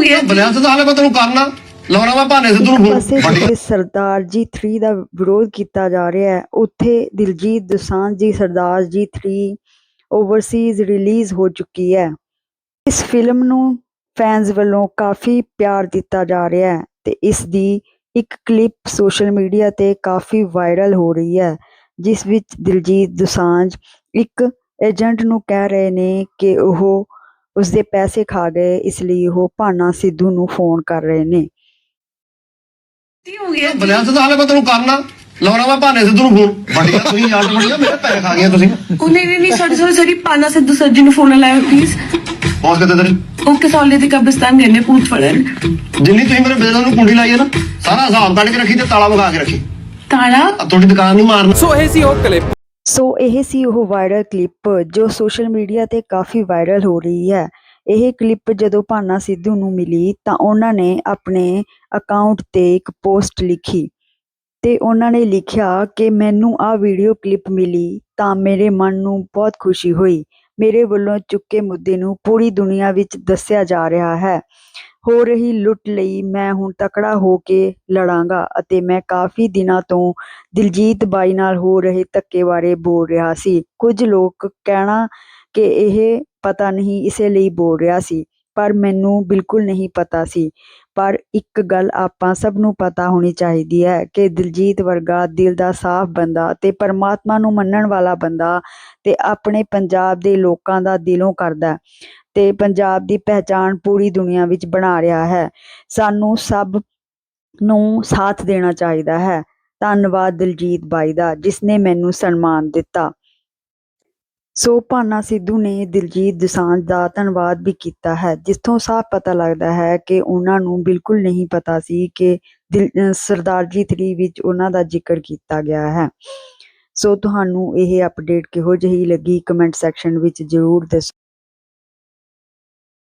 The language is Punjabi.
ਹੋ ਗਿਆ ਬਲਿਆਸ ਤਾਂ ਹਾਲੇ ਮੈਂ ਤੈਨੂੰ ਕਰਨਾ। ਲਾਉਣਾ ਮੈਂ ਭਾਨੇ ਸਿੱਧੂ ਇੱਕ ਨੂੰ ਪਾਸੇ ਜਿੱਥੇ ਸਰਦਾਰ ਜੀ 3 ਦਾ ਵਿਰੋਧ ਕੀਤਾ ਜਾ ਰਿਹਾ ਹੈ ਉੱਥੇ ਦਿਲਜੀਤ ਦੋਸਾਂਝ ਦੀ ਸਰਦਾਰ ਜੀ 3 ਓਵਰਸੀਜ਼ ਰਿਲੀਜ਼ ਹੋ ਚੁੱਕੀ ਹੈ। ਇਸ ਫਿਲਮ ਨੂੰ ਫੈਨਸ ਵੱਲੋਂ ਕਾਫੀ ਪਿਆਰ ਦਿੱਤਾ ਜਾ ਰਿਹਾ ਹੈ ਤੇ ਇਸ ਦੀ ਇੱਕ ਕਲਿੱਪ ਸੋਸ਼ਲ ਮੀਡੀਆ ਤੇ ਕਾਫੀ ਵਾਇਰਲ ਹੋ ਰਹੀ ਹੈ ਜਿਸ ਵਿੱਚ ਦਿਲਜੀਤ ਦੋਸਾਂਝ ਇੱਕ ਏਜੰਟ ਨੂੰ ਕਹਿ ਰਹੇ ਨੇ ਕਿ ਉਹ ਉਸਦੇ ਪੈਸੇ ਖਾ ਗਏ ਇਸ ਲਈ ਉਹ ਭਾਨਾ ਸਿੱਧੂ ਨੂੰ ਫੋਨ ਕਰ ਰਹੇ ਨੇ। ਕੀ ਹੋ ਗਿਆ ਬਲਿਆਸ ਤਾਂ ਹਾਲੇ ਮੈਂ ਤੈਨੂੰ ਕਰਨਾ। ਲਾਉਣਾ ਮੈਂ ਭਾਨੇ ਸਿੱਧੂ ਨੂੰ ਫੋਨ ਵੱਡੀ ਤੁਸੀਂ ਯਾਦ ਬਣਿਆ ਮੇਰੇ ਪੈਸੇ ਖਾ ਗਏ ਤੁਸੀਂ। ਉਹ ਨਹੀਂ ਨਹੀਂ ਸੌਰੀ ਸੌਰੀ ਸੌਰੀ ਪਾਨਾ ਸਿੱਧੂ ਸਰ ਜੀ ਨੂੰ ਫੋਨ ਲਾਇਆ ਪਲੀਜ਼ ਪਹੁੰਚ ਕਿਤੇ ਤੇਰੀ ਉਹ ਕਸੌਲੇ ਦੇ ਕਬਰਸਤਾਨ ਗਏ ਨੇ ਪੂਛ ਫੜਨ। ਜਿੰਨੀ ਤੁਸੀਂ ਮੇਰੇ ਬਿਜ਼ਨਸ ਨੂੰ ਕੁੰਡੀ ਲਾਈ ਹੈ ਨਾ ਸਾਰਾ ਹਿਸਾਬ ਕੱਢ ਕੇ ਰੱਖੀ ਤੇ ਤਾਲਾ ਵਗਾ ਕੇ ਰੱਖੀ। ਤਾਲਾ? ਤੁਹਾਡੀ ਦੁਕਾਨ ਨਹੀਂ ਮਾਰਨਾ। ਸੋ ਇਹ ਸੀ ਉਹ ਕਲਿੱਪ ਸੋ ਇਹ ਸੀ ਉਹ ਵਾਇਰਲ ਕਲਿੱਪ ਜੋ ਸੋਸ਼ਲ ਮੀਡੀਆ ਤੇ ਕਾਫੀ ਵਾਇਰਲ ਹੋ ਰਹੀ ਹੈ। ਇਹ ਕਲਿੱਪ ਜਦੋਂ ਭਾਨਾ ਸਿੱਧੂ ਨੂੰ ਮਿਲੀ ਤਾਂ ਉਹਨਾਂ ਨੇ ਆਪਣੇ ਅਕਾਊਂਟ ਤੇ ਇੱਕ ਪੋਸਟ ਲਿਖੀ ਤੇ ਉਹਨਾਂ ਨੇ ਲਿਖਿਆ ਕਿ ਮੈਨੂੰ ਆਹ ਵੀਡੀਓ ਕਲਿੱਪ ਮਿਲੀ ਤਾਂ ਮੇਰੇ ਮਨ ਨੂੰ ਬਹੁਤ ਖੁਸ਼ੀ ਹੋਈ। ਮੇਰੇ ਵੱਲੋਂ ਚੁੱਕੇ ਮੁੱਦੇ ਨੂੰ ਪੂਰੀ ਦੁਨੀਆ ਵਿੱਚ ਦੱਸਿਆ ਜਾ ਰਿਹਾ ਹੈ। ਹੋ ਰਹੀ ਲੁੱਟ ਲਈ ਮੈਂ ਹੁਣ ਤਕੜਾ ਹੋ ਕੇ ਲੜਾਂਗਾ ਅਤੇ ਮੈਂ ਕਾਫੀ ਦਿਨਾਂ ਤੋਂ ਦਿਲਜੀਤ ਬਾਈ ਨਾਲ ਹੋ ਰਹੇ ਧੱਕੇ ਬਾਰੇ ਬੋਲ ਰਿਹਾ ਸੀ। ਕੁਝ ਲੋਕ ਕਹਿਣਾ ਕਿ ਇਹ ਪਤਾ ਨਹੀਂ ਇਸੇ ਲਈ ਬੋਲ ਰਿਹਾ ਸੀ, ਪਰ ਮੈਨੂੰ ਬਿਲਕੁਲ ਨਹੀਂ ਪਤਾ ਸੀ। ਪਰ ਇੱਕ ਗੱਲ ਆਪਾਂ ਸਭ ਨੂੰ ਪਤਾ ਹੋਣੀ ਚਾਹੀਦੀ ਹੈ ਕਿ ਦਿਲਜੀਤ ਵਰਗਾ ਦਿਲ ਦਾ ਸਾਫ਼ ਬੰਦਾ ਤੇ ਪਰਮਾਤਮਾ ਨੂੰ ਮੰਨਣ ਵਾਲਾ ਬੰਦਾ ਤੇ ਆਪਣੇ ਪੰਜਾਬ ਦੇ ਲੋਕਾਂ ਦਾ ਦਿਲੋਂ ਕਰਦਾ ਹੈ ਪੰਜਾਬ ਦੀ ਪਹਿਚਾਣ ਪੂਰੀ ਦੁਨੀਆ ਵਿੱਚ ਬਣਾ ਰਿਹਾ ਹੈ। ਸਾਨੂੰ ਸਭ ਨੂੰ ਸਾਥ ਦੇਣਾ ਚਾਹੀਦਾ ਹੈ। ਧੰਨਵਾਦ ਦਿਲਜੀਤ ਬਾਈ ਦਾ, ਜਿਸਨੇ ਮੈਨੂੰ ਸਨਮਾਨ ਦਿੱਤਾ। ਸੋ ਭਾਨਾ ਸਿੱਧੂ ਨੇ ਦਿਲਜੀਤ ਦੋਸਾਂਝ ਦਾ ਧੰਨਵਾਦ ਵੀ ਕੀਤਾ ਹੈ, ਜਿੱਥੋਂ ਸਾਫ਼ ਪਤਾ ਲੱਗਦਾ ਹੈ ਕਿ ਉਹਨਾਂ ਨੂੰ ਬਿਲਕੁਲ ਨਹੀਂ ਪਤਾ ਸੀ ਕਿ ਦਿਲ ਸਰਦਾਰ ਜੀ 3 ਵਿੱਚ ਉਹਨਾਂ ਦਾ ਜ਼ਿਕਰ ਕੀਤਾ ਗਿਆ ਹੈ। ਸੋ ਤੁਹਾਨੂੰ ਇਹ ਅਪਡੇਟ ਕਿਹੋ ਜਿਹੀ ਲੱਗੀ ਕਮੈਂਟ ਸੈਕਸ਼ਨ ਵਿੱਚ ਜ਼ਰੂਰ ਦੱਸੋ।